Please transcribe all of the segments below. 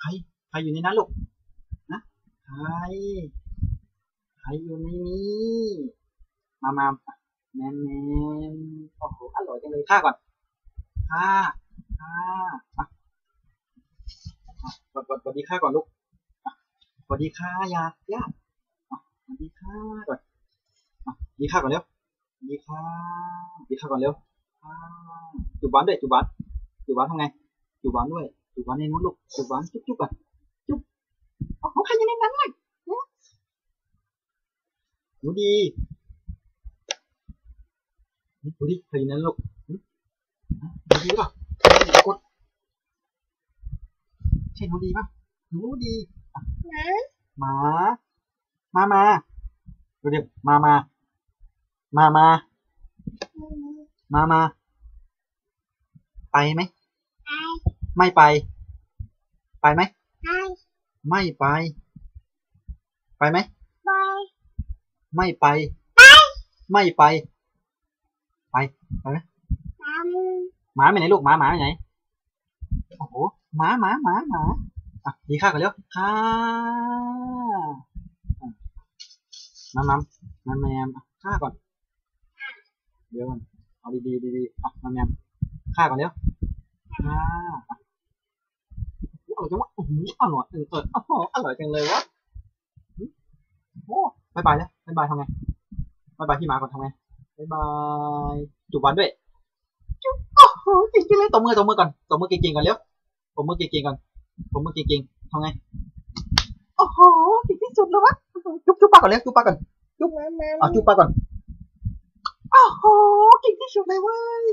ใคร ใครอยู่ในนั้นลูก นะ ใคร ใครอยู่ในนี้ มามาแมนแมนโอ้โหอร่อยจังเลยข้าก่อนข้าข้าอะอะกดกดกดดีข้าก่อนลูกอะกดดีข้ายากยากอะกดดีข้าก่อนดีข้าก่อนเร็วดีข้าดีข้าก่อนเร็วจุบบ้านด้วยจุบบ้านจุบบ้านทำไงจุบบ้านด้วย จุบบ้านในนู้นลูกจุบบ้านจุ๊บจุ๊บก่อนจุ๊บโอ้โหใครอยู่ในนั้นเลยหนูดีดูดิใครอยู่นั้นลูกหึดูดีป่ะกดใช่หนูดีป่ะหนูดีอะหมามามาดูดิมามามามามามาไปไหม ไม่ไป ไปไหมไม่ไปไปไหมไม่ไป ไม่ไป ไปไปไหมหมาไปไหนลูกหมาหมาไปไหนโอ้โหหมาหมาหมาหมาอะดีข้ากันเร็วข้าอะมามัมมาแมมอะข้าก่อนเดี๋ยวก่อนเอาดีๆดีๆอะมาแมมข้าก่อนเร็วข้า อร่อยจังวะอื้อหือร่อยเออเออโอ้โหอร่อยจังเลยวะโอ้บายบายแล้วบายบายทำไงบายบายพี่หมาก่อนทำไงบายบายจุบวันด้วยจุ๊บโอ้โหเก่งๆเลยตบมือตบมือก่อนตบมือเก่งๆก่อนเร็วตบมือเก่งๆก่อนตบมือเก่งๆทำไงโอ้โหเก่งที่สุดแล้ววะจุ๊บจุ๊บปากก่อนเร็วจุ๊บปากก่อนจุ๊บแหม่อาจุ๊บปากก่อนโอ้โหเก่งที่สุดเลยเว้ย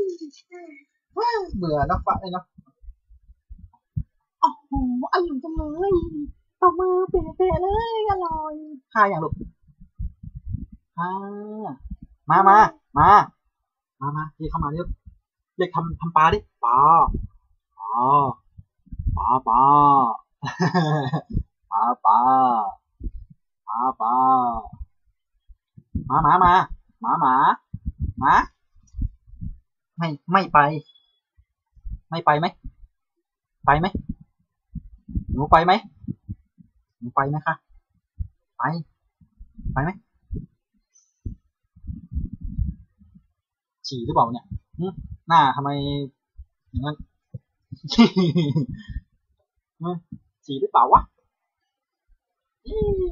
ว้าวเบื่อนักฟ้าเลยเนาะ อร่อยจังเลยตบมือเปะๆเลยอร่อยค่าอย่างลูกค่ามามามามามาเรียกเข้ามาเรียกเรียกทำทำปลาดิปลาปลาปลาปลาปลาปลาปลาปลามามามามาหมาหมาไม่ไม่ไป ไม่ไปไหมไปไหม หนูไปไหมหนูไปไหมคะ ไป ไปไหมฉี่หรือเปล่าเนี่ยหน้าทำไมอย่างนั้นฉี่หรือเปล่าวะ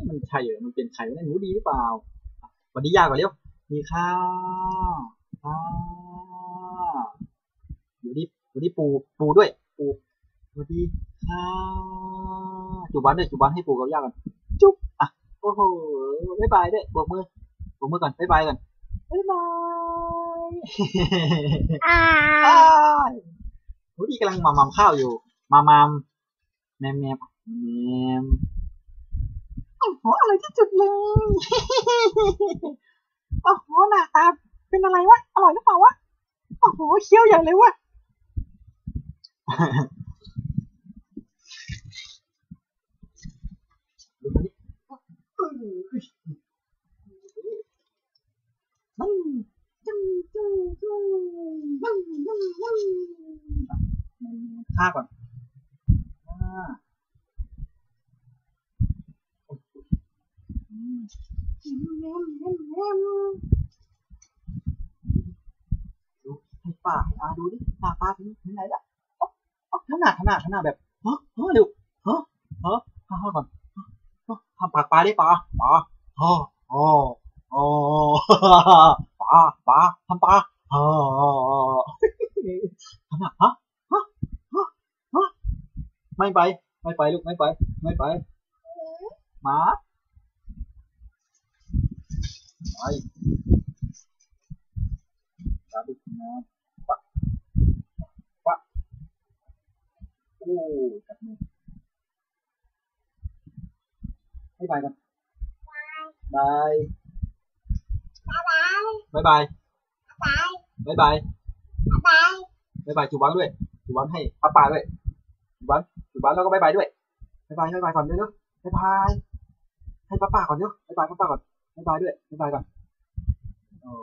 มันใช่เหรอมันเป็นไข่เนี่หนูดีหรือเปล่าวัสดียากกว่าเร็วดีค่ะค่ะอยู่ดีอยู่ดีปู ปูด้วย ปูสวัสดีค่ะ จุบันด้วยจุบันให้ปูกับย่ากันจุ๊บอะโอ้โหบ๊ายบายด้วยโบกมือโบกมือก่อนบ๊ายบายก่อนบ๊ายบายอ้ายหนูดีกำลังมามามข้าวอยู่ มามามแมมแมมแมมโอ้โหอะไรที่จุดเลยโอ้โหหน้าตาเป็นอะไรวะอร่อยหรือเปล่าวะโอ้โหเคี้ยวใหญ่เลยวะ ดูมันดิมันจึ้งจึ้งจึ้งจึ้งจึ้งจึ้ง ฆ่าก่อนอ่าอืมดูให้ปาให้อาดูดิหน้าตาเป็นไงล่ะอ๊ะอ๊ะขนาดขนาดขนาดแบบเฮ้อเฮ้อเร็วเฮ้อเฮ้อฆ่าก่อนทำปากปลาได้ปลาปลาฮ่อฮ่ออ๋อปลาปลาทำปลาฮ่อทำหนักฮะฮะฮะฮะ ไม่ไป ไม่ไปลูกไม่ไป ไม่ไปหมาไปปลาดุกนะปะปะโอ้จับมือให้ไปก่อนบายบายบายบายบายบายบายจูบันด้วยจูบันให้ป้าป่าด้วยจูบัน บ้านแล้วก็บายบายด้วยบายบายบายบายก่อนเร็วๆบายบายให้ป้าป้าก่อนเร็วบายบายป้าป้าก่อนบายบายด้วยบายบายก่อนโอ้